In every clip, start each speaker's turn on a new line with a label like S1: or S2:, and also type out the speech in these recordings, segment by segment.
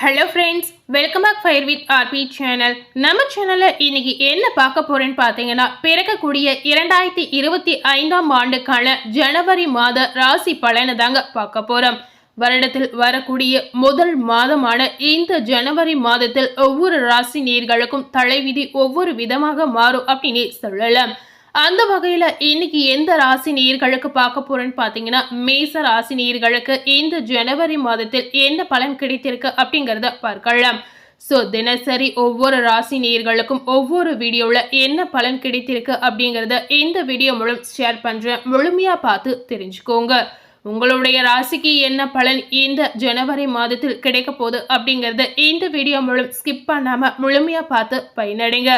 S1: Hello friends welcome back fire with RP channel நம்ம சேனலில் இன்னைக்கு என்ன பார்க்க போறேன்னு பார்த்தீங்கன்னா பிறக்கக்கூடிய இரண்டாயிரத்தி இருபத்தி ஐந்தாம் ஆண்டுக்கான ஜனவரி மாத ராசி பலனை தாங்க பார்க்க போறோம். வருடத்தில் வரக்கூடிய முதல் மாதமான இந்த ஜனவரி மாதத்தில் ஒவ்வொரு ராசி நீர்களுக்கும் தலைவிதி ஒவ்வொரு விதமாக மாறும் அப்படின்னு சொல்லலாம். அந்த வகையில் இன்னைக்கு எந்த ராசி நீர்களுக்கு பார்க்க போறேன்னு பார்த்தீங்கன்னா மேச ராசி நீர்களுக்கு இந்த ஜனவரி மாதத்தில் என்ன பலன் கிடைத்திருக்கு அப்படிங்கிறத பார்க்கலாம். ஸோ தினசரி ஒவ்வொரு ராசி நேர்களுக்கும் ஒவ்வொரு வீடியோவில் என்ன பலன் கிடைத்திருக்கு அப்படிங்கிறத இந்த வீடியோ மூலம் ஷேர் பண்ணுறேன் முழுமையாக பார்த்து தெரிஞ்சுக்கோங்க. உங்களுடைய ராசிக்கு என்ன பலன் இந்த ஜனவரி மாதத்தில் கிடைக்க போகுது அப்படிங்கிறத இந்த வீடியோ மூலம் ஸ்கிப் பண்ணாமல் முழுமையாக பார்த்து பயனடைங்க.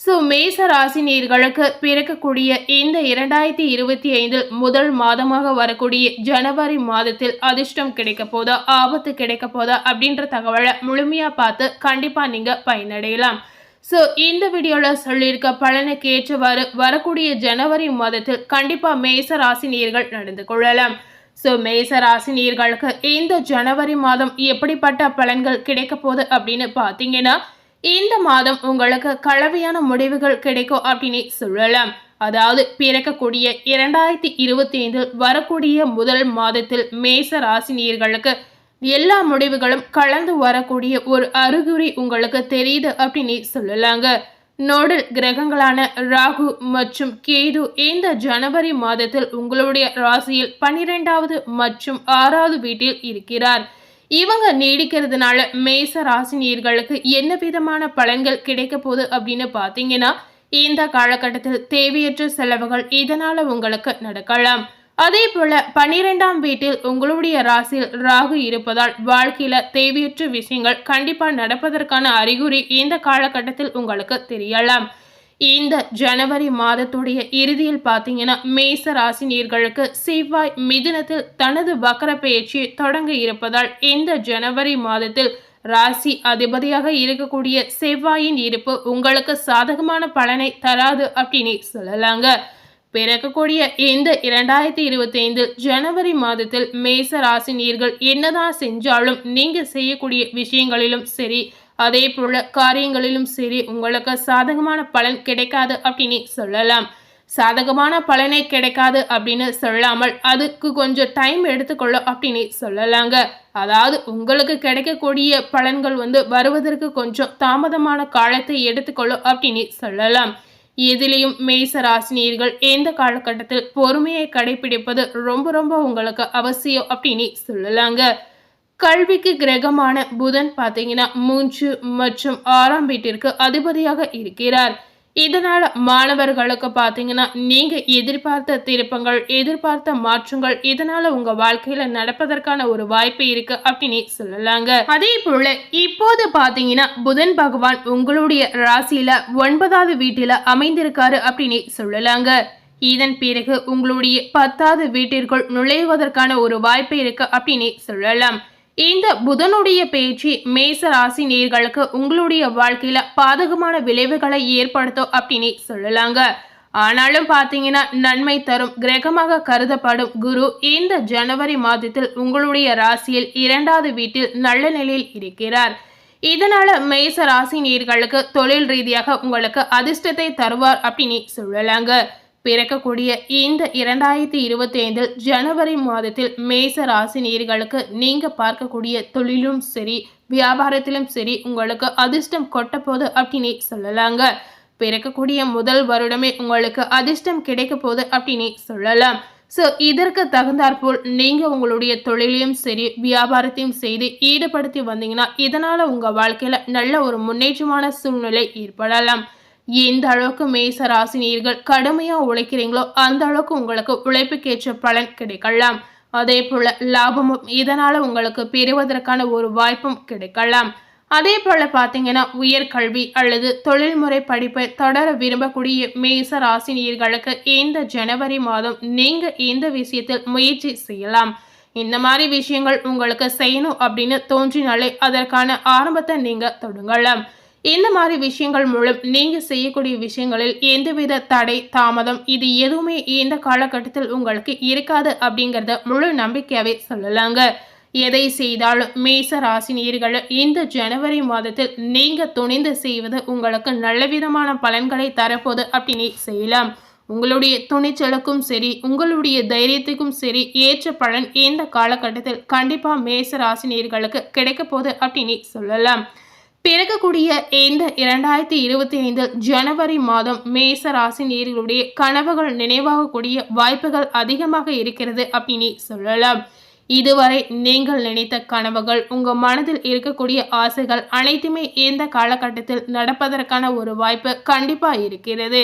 S1: ஸோ மேச ராசி நீர்களுக்கு பிறக்கக்கூடிய இந்த இரண்டாயிரத்தி இருபத்தி ஐந்தில் முதல் மாதமாக வரக்கூடிய ஜனவரி மாதத்தில் அதிர்ஷ்டம் கிடைக்க போதா ஆபத்து கிடைக்க போதா அப்படின்ற தகவலை முழுமையாக பார்த்து கண்டிப்பாக நீங்கள் பயனடையலாம். ஸோ இந்த வீடியோவில் சொல்லியிருக்க பலனுக்கு ஏற்றவாறு வரக்கூடிய ஜனவரி மாதத்தில் கண்டிப்பாக மேச ராசினியர்கள் நீர்கள் நடந்து கொள்ளலாம். ஸோ மேச ராசினியர்களுக்கு இந்த ஜனவரி மாதம் எப்படிப்பட்ட பலன்கள் கிடைக்க போகுது அப்படின்னு பார்த்தீங்கன்னா இந்த மாதம் உங்களுக்கு கலவையான முடிவுகள் கிடைக்கும் அப்படின்னு சொல்லலாம். அதாவது பிறக்கக்கூடிய இரண்டாயிரத்தி இருபத்தி ஐந்தில் வரக்கூடிய முதல் மாதத்தில் மேச ராசினியர்களுக்கு எல்லா முடிவுகளும் கலந்து வரக்கூடிய ஒரு அறிகுறி உங்களுக்கு தெரியுது அப்படின்னு சொல்லலாங்க. நோடல் கிரகங்களான ராகு மற்றும் கேது இந்த ஜனவரி மாதத்தில் உங்களுடைய ராசியில் பனிரெண்டாவது மற்றும் ஆறாவது வீட்டில் இருக்கிறார். இவங்க நீடிக்கிறதுனால மேச ராசினியர்களுக்கு என்ன விதமான பலன்கள் கிடைக்க போகுது அப்படின்னு பார்த்தீங்கன்னா இந்த காலகட்டத்தில் தேவையற்ற செலவுகள் இதனால உங்களுக்கு நடக்கலாம். அதே போல பனிரெண்டாம் வீட்டில் உங்களுடைய ராசியில் ராகு இருப்பதால் வாழ்க்கையில தேவையற்ற விஷயங்கள் கண்டிப்பா நடப்பதற்கான அறிகுறி இந்த காலகட்டத்தில் உங்களுக்கு தெரியலாம். இந்த ஜனவரி மாதத்துடைய இறுதியில் பார்த்தீங்கன்னா மேச ராசினியர்களுக்கு செவ்வாய் மிதுனத்தில் தனது வக்கர பயிற்சியை தொடங்க இருப்பதால் இந்த ஜனவரி மாதத்தில் ராசி அதிபதியாக இருக்கக்கூடிய செவ்வாயின் இருப்பு உங்களுக்கு சாதகமான பலனை தராது அப்படின்னு சொல்லலாங்க. பிறக்கக்கூடிய இந்த இரண்டாயிரத்தி இருபத்தைந்து ஜனவரி மாதத்தில் மேச ராசினியர்கள் என்னதான் செஞ்சாலும் நீங்கள் செய்யக்கூடிய விஷயங்களிலும் சரி அதே போல காரியங்களிலும் சரி உங்களுக்கு சாதகமான பலன் கிடைக்காது அப்படின்னு சொல்லலாம். சாதகமான பலனை கிடைக்காது அப்படின்னு சொல்லாமல் அதுக்கு கொஞ்சம் டைம் எடுத்துக்கொள்ளும் அப்படின்னு சொல்லலாங்க. அதாவது உங்களுக்கு கிடைக்கக்கூடிய பலன்கள் வந்து வருவதற்கு கொஞ்சம் தாமதமான காலத்தை எடுத்துக்கொள்ளும் அப்படின்னு சொல்லலாம். எதிலையும் மேச ராசினியர்கள் எந்த காலகட்டத்தில் பொறுமையை கடைபிடிப்பது ரொம்ப ரொம்ப உங்களுக்கு அவசியம் அப்படின்னு சொல்லலாங்க. கல்விக்கு கிரகமான புதன் பார்த்தீங்கன்னா மூன்று மற்றும் ஆறாம் வீட்டிற்கு அதிபதியாக இருக்கிறார். இதனால் மாணவர்களுக்கு பார்த்தீங்கன்னா நீங்கள் எதிர்பார்த்த திருப்பங்கள் எதிர்பார்த்த மாற்றங்கள் இதனால் உங்கள் வாழ்க்கையில் நடப்பதற்கான ஒரு வாய்ப்பு இருக்கு அப்படின்னு சொல்லலாங்க. அதே போல இப்போது பார்த்தீங்கன்னா புதன் பகவான் உங்களுடைய ராசியில் ஒன்பதாவது வீட்டில் அமைந்திருக்காரு அப்படின்னு சொல்லலாங்க. இதன் பிறகு உங்களுடைய பத்தாவது வீட்டிற்குள் நுழைவதற்கான ஒரு வாய்ப்பு இருக்கு அப்படின்னு சொல்லலாம். இந்த புதனுடைய பேச்சு மேச ராசி நேர்களுக்கு உங்களுடைய வாழ்க்கையில பாதகமான விளைவுகளை ஏற்படுத்தும் அப்படின்னு சொல்லலாங்க. ஆனாலும் பார்த்தீங்கன்னா நன்மை தரும் கிரகமாக கருதப்படும் குரு இந்த ஜனவரி மாதத்தில் உங்களுடைய ராசியில் இரண்டாவது வீட்டில் நல்ல நிலையில் இருக்கிறார். இதனால மேச ராசி நேர்களுக்கு தொழில் ரீதியாக உங்களுக்கு அதிர்ஷ்டத்தை தருவார் அப்படின்னு சொல்லலாங்க. பிறக்கக்கூடிய இந்த இரண்டாயிரத்தி இருபத்தி ஐந்தில் ஜனவரி மாதத்தில் மேச ராசி நீங்கள் நீங்க பார்க்கக்கூடிய தொழிலும் சரி வியாபாரத்திலும் சரி உங்களுக்கு அதிர்ஷ்டம் கொட்டப்போது அப்படின்னு சொல்லலாங்க. பிறக்கக்கூடிய முதல் வருடமே உங்களுக்கு அதிர்ஷ்டம் கிடைக்க போகுது அப்படின்னு சொல்லலாம். ஸோ இதற்கு தகுந்தாற்போல் நீங்கள் உங்களுடைய தொழிலையும் சரி வியாபாரத்தையும் செய்து ஈடுபடுத்தி வந்தீங்கன்னா இதனால் உங்கள் வாழ்க்கையில் நல்ல ஒரு முன்னேற்றமான சூழ்நிலை ஏற்படலாம். எந்த அளவுக்கு மேச ராசினியர்கள் கடுமையாக உழைக்கிறீங்களோ அந்த அளவுக்கு உங்களுக்கு உழைப்புக்கேற்ற பலன் கிடைக்கலாம். அதே போல லாபமும் இதனால உங்களுக்கு பெறுவதற்கான ஒரு வாய்ப்பும் கிடைக்கலாம். அதே போல பார்த்தீங்கன்னா உயர்கல்வி அல்லது தொழில்முறை படிப்பை தொடர விரும்பக்கூடிய மேச ராசினியர்களுக்கு இந்த ஜனவரி மாதம் நீங்க இந்த விஷயத்தில் முயற்சி செய்யலாம்? இந்த மாதிரி விஷயங்கள் உங்களுக்கு செய்யணும் அப்படின்னு தோன்றினாலே அதற்கான ஆரம்பத்தை நீங்க தொடங்கலாம் இந்த மாதிரி விஷயங்கள் மூலம் நீங்கள் செய்யக்கூடிய விஷயங்களில் எந்தவித தடை தாமதம் இது எதுவுமே இந்த காலகட்டத்தில் உங்களுக்கு இருக்காது அப்படிங்கிறத முழு நம்பிக்கையாகவே சொல்லலாங்க. எதை செய்தாலும் மேச ராசினியர்கள் இந்த ஜனவரி மாதத்தில் நீங்கள் துணிந்து செய்வது உங்களுக்கு நல்ல விதமான பலன்களை தரப்போது அப்படின்னு செய்யலாம். உங்களுடைய துணிச்சலுக்கும் சரி உங்களுடைய தைரியத்துக்கும் சரி ஏற்ற பலன் இந்த காலகட்டத்தில் கண்டிப்பாக மேச ராசினியர்களுக்கு கிடைக்க போகுது அப்படின்னு சொல்லலாம். பிறக்கக்கூடிய இந்த இரண்டாயிரத்தி இருபத்தி ஐந்தில் ஜனவரி மாதம் மேச ராசி நேர்களுடைய கனவுகள் நினைவாகக்கூடிய வாய்ப்புகள் அதிகமாக இருக்கிறது அப்படின்னு சொல்லலாம். இதுவரை நீங்கள் நினைத்த கனவுகள் உங்கள் மனதில் இருக்கக்கூடிய ஆசைகள் அனைத்துமே இந்த காலகட்டத்தில் நடப்பதற்கான ஒரு வாய்ப்பு கண்டிப்பாக இருக்கிறது.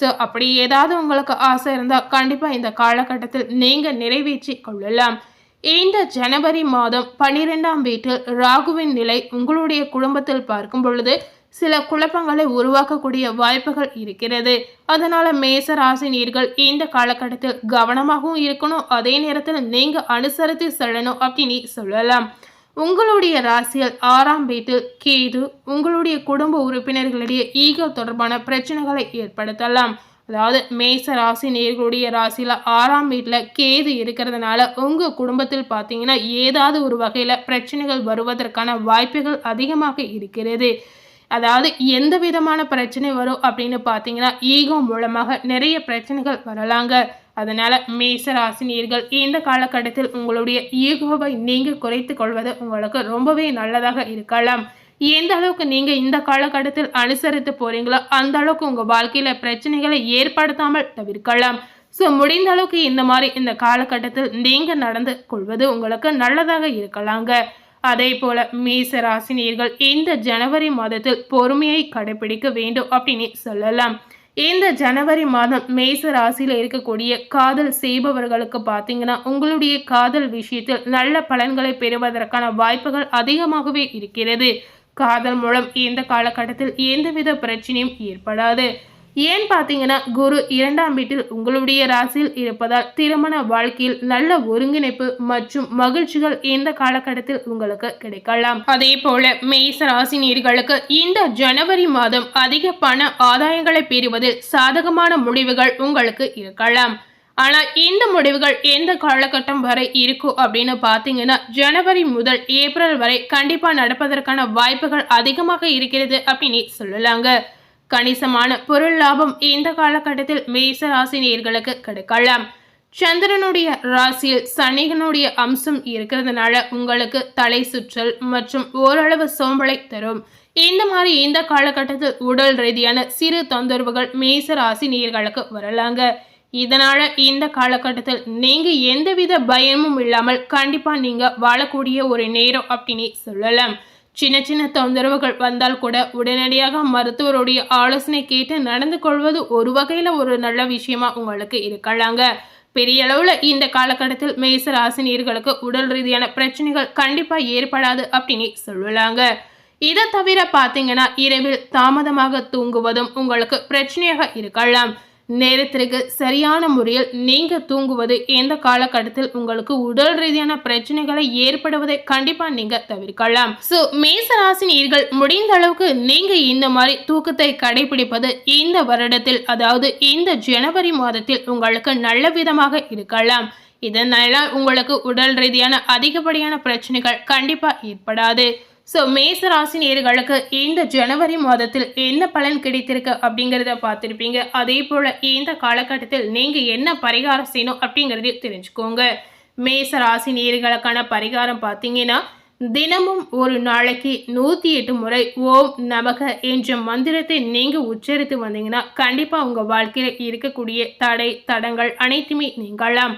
S1: ஸோ அப்படி ஏதாவது உங்களுக்கு ஆசை இருந்தால் கண்டிப்பாக இந்த காலகட்டத்தில் நீங்கள் நிறைவேற்றி கொள்ளலாம். இந்த ஜனவரி மாதம் பனிரெண்டாம் வீட்டில் ராகுவின் நிலை உங்களுடைய குடும்பத்தில் பார்க்கும் பொழுது சில குழப்பங்களை உருவாக்கக்கூடிய வாய்ப்புகள் இருக்கிறது. அதனால மேச ராசி நீர்கள் இந்த காலகட்டத்தில் கவனமாகவும் இருக்கணும். அதே நேரத்தில் நீங்க அனுசரித்து செல்லணும் அப்படின்னு சொல்லலாம். உங்களுடைய ராசியில் ஆறாம் வீட்டில் கேது உங்களுடைய குடும்ப உறுப்பினர்களிடையே ஈகோ தொடர்பான பிரச்சனைகளை ஏற்படுத்தலாம். அதாவது மேச ராசி நேர்களுடைய ராசியில் ஆறாம் வீட்டில் கேது இருக்கிறதுனால உங்கள் குடும்பத்தில் பார்த்தீங்கன்னா ஏதாவது ஒரு வகையில் பிரச்சனைகள் வருவதற்கான வாய்ப்புகள் அதிகமாக இருக்கிறது. அதாவது எந்த விதமான பிரச்சனை வரும் அப்படின்னு பார்த்தீங்கன்னா ஈகோ மூலமாக நிறைய பிரச்சனைகள் வரலாங்க. அதனால் மேச ராசினியர்கள் இந்த காலகட்டத்தில் உங்களுடைய ஈகோவை நீங்கள் குறைத்து கொள்வது உங்களுக்கு ரொம்பவே நல்லதாக இருக்கலாம். எந்த அளவுக்கு நீங்க இந்த காலகட்டத்தில் அனுசரித்து போறீங்களோ அந்த அளவுக்கு உங்க வாழ்க்கையில பிரச்சனைகளை ஏற்படுத்தாமல் தவிர்க்கலாம். ஸோ முடிந்த அளவுக்கு இந்த மாதிரி இந்த காலகட்டத்தில் நீங்க நடந்து கொள்வது உங்களுக்கு நல்லதாக இருக்கலாங்க. அதே போல மேச ராசினியர்கள் இந்த ஜனவரி மாதத்தில் பொறுமையை கடைபிடிக்க வேண்டும் அப்படின்னு சொல்லலாம். இந்த ஜனவரி மாதம் மேச ராசியில் இருக்கக்கூடிய காதல் செய்பவர்களுக்கு பார்த்தீங்கன்னா உங்களுடைய காதல் விஷயத்தில் நல்ல பலன்களை பெறுவதற்கான வாய்ப்புகள் அதிகமாகவே இருக்கிறது. காதல் மூலம் இந்த காலகட்டத்தில் எந்தவித பிரச்சனையும் ஏற்படாது. ஏன் பார்த்தீங்கன்னா குரு இரண்டாம் வீட்டில் உங்களுடைய ராசியில் இருப்பதால் திருமண வாழ்க்கையில் நல்ல ஒருங்கிணைப்பு மற்றும் மகிழ்ச்சிகள் இந்த காலகட்டத்தில் உங்களுக்கு கிடைக்கலாம். அதே போல மேச ராசினியர்களுக்கு இந்த ஜனவரி மாதம் அதிக பண ஆதாயங்களை பெறுவதில் சாதகமான முடிவுகள் உங்களுக்கு இருக்கலாம். ஆனால் இந்த முடிவுகள் எந்த காலகட்டம் வரை இருக்கும் அப்படின்னு பார்த்தீங்கன்னா ஜனவரி முதல் ஏப்ரல் வரை கண்டிப்பாக நடப்பதற்கான வாய்ப்புகள் அதிகமாக இருக்கிறது அப்படின்னு சொல்லலாங்க. கணிசமான பொருள் லாபம் இந்த காலகட்டத்தில் மேச ராசினியர்களுக்கு கிடைக்கலாம். சந்திரனுடைய ராசியில் சனிகனுடைய அம்சம் இருக்கிறதுனால உங்களுக்கு தலை சுற்றல் மற்றும் ஓரளவு சோம்பலை தரும். இந்த மாதிரி இந்த காலகட்டத்தில் உடல் ரீதியான சிறு தொந்தரவுகள் மேச ராசி நேர்களுக்கு வரலாங்க. இதனால இந்த காலகட்டத்தில் நீங்க எந்தவித பயமும் இல்லாமல் கண்டிப்பா நீங்க வாழக்கூடிய ஒரு நேரம் அப்படின்னு சொல்லலாம். சின்ன சின்ன தொந்தரவுகள் வந்தால் கூட உடனடியாக மருத்துவருடைய ஆலோசனை கேட்டு நடந்து கொள்வது ஒரு வகையில் ஒரு நல்ல விஷயமா உங்களுக்கு இருக்கலாங்க. பெரிய அளவில் இந்த காலகட்டத்தில் மேச ராசினியர்களுக்கு உடல் ரீதியான பிரச்சனைகள் கண்டிப்பாக ஏற்படாது அப்படின்னு சொல்லலாங்க. இதை தவிர பார்த்தீங்கன்னா இரவில் தாமதமாக தூங்குவதும் உங்களுக்கு பிரச்சனையாக இருக்கலாம். நேரத்திற்கு சரியான முறையில் நீங்கள் தூங்குவது எந்த காலகட்டத்தில் உங்களுக்கு உடல் ரீதியான பிரச்சனைகளை ஏற்படுவதை கண்டிப்பாக நீங்கள் தவிர்க்கலாம். ஸோ மேசராசினியர்கள் முடிந்த அளவுக்கு நீங்கள் இந்த மாதிரி தூக்கத்தை கடைபிடிப்பது இந்த வருடத்தில் அதாவது இந்த ஜனவரி மாதத்தில் உங்களுக்கு நல்ல விதமாக இருக்கலாம். இதனால உங்களுக்கு உடல் ரீதியான அதிகப்படியான பிரச்சனைகள் கண்டிப்பாக ஏற்படாது. ஸோ மேச ராசி நேர்களுக்கு இந்த ஜனவரி மாதத்தில் என்ன பலன் கிடைத்திருக்கு அப்படிங்கிறத பார்த்துருப்பீங்க. அதே போல் இந்த காலகட்டத்தில் நீங்கள் என்ன பரிகாரம் செய்யணும் அப்படிங்கிறதையும் தெரிஞ்சுக்கோங்க. மேச ராசி நேர்களுக்கான பரிகாரம் பார்த்தீங்கன்னா தினமும் ஒரு நாளைக்கு நூற்றி எட்டு முறை ஓம் நமக என்ற மந்திரத்தை நீங்கள் உச்சரித்து வந்தீங்கன்னா கண்டிப்பாக உங்கள் வாழ்க்கையில் இருக்கக்கூடிய தடை தடங்கள் அனைத்துமே நீங்கலாம்.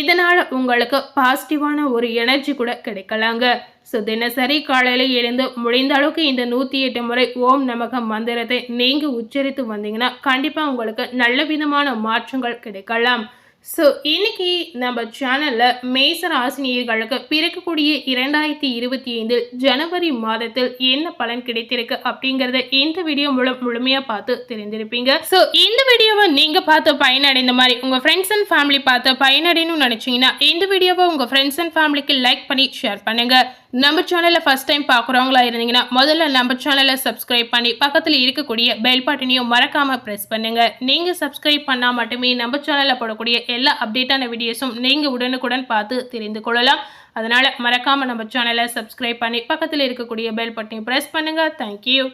S1: இதனால் உங்களுக்கு பாசிட்டிவான ஒரு எனர்ஜி கூட கிடைக்கலாங்க. ஸோ தினசரி காலையில் எழுந்து முடிந்த அளவுக்கு இந்த நூற்றி எட்டு முறை ஓம் நமக மந்திரத்தை நீங்கள் உச்சரித்து வந்தீங்கன்னா கண்டிப்பாக உங்களுக்கு நல்ல விதமான மாற்றங்கள் கிடைக்கலாம். ஸோ இன்னைக்கு நம்ம சேனலில் மேச ராசினியர்களுக்கு பிறக்கக்கூடிய இரண்டாயிரத்தி இருபத்தி ஐந்தில் ஜனவரி மாதத்தில் என்ன பலன் கிடைத்திருக்கு அப்படிங்கிறத இந்த வீடியோ மூலம் முழுமையாக பார்த்து தெரிந்திருப்பீங்க. ஸோ இந்த வீடியோவை நீங்கள் பார்த்து பயனடைந்த மாதிரி உங்கள் ஃப்ரெண்ட்ஸ் அண்ட் ஃபேமிலி பார்த்து பயனடையணும்னு நினச்சிங்கன்னா இந்த வீடியோவை உங்கள் ஃப்ரெண்ட்ஸ் அண்ட் ஃபேமிலிக்கு லைக் பண்ணி ஷேர் பண்ணுங்கள் நம்ம சேனலில் ஃபர்ஸ்ட் டைம் பார்க்குறவங்களா இருந்தீங்கன்னா முதல்ல நம்ம சேனலை சப்ஸ்கிரைப் பண்ணி பக்கத்தில் இருக்கக்கூடிய பெல் பட்டனையும் மறக்காமல் ப்ரெஸ் பண்ணுங்க. நீங்கள் சப்ஸ்கிரைப் பண்ணால் மட்டுமே நம்ம சேனலில் போடக்கூடிய எல்லா அப்டேட்டான வீடியோஸும் நீங்கள் உடனுக்குடன் பார்த்து தெரிந்து கொள்ளலாம். அதனால் மறக்காமல் நம்ம சேனலை சப்ஸ்கிரைப் பண்ணி பக்கத்தில் இருக்கக்கூடிய பெல் பட்டனை ப்ரெஸ் பண்ணுங்கள் தேங்க்யூ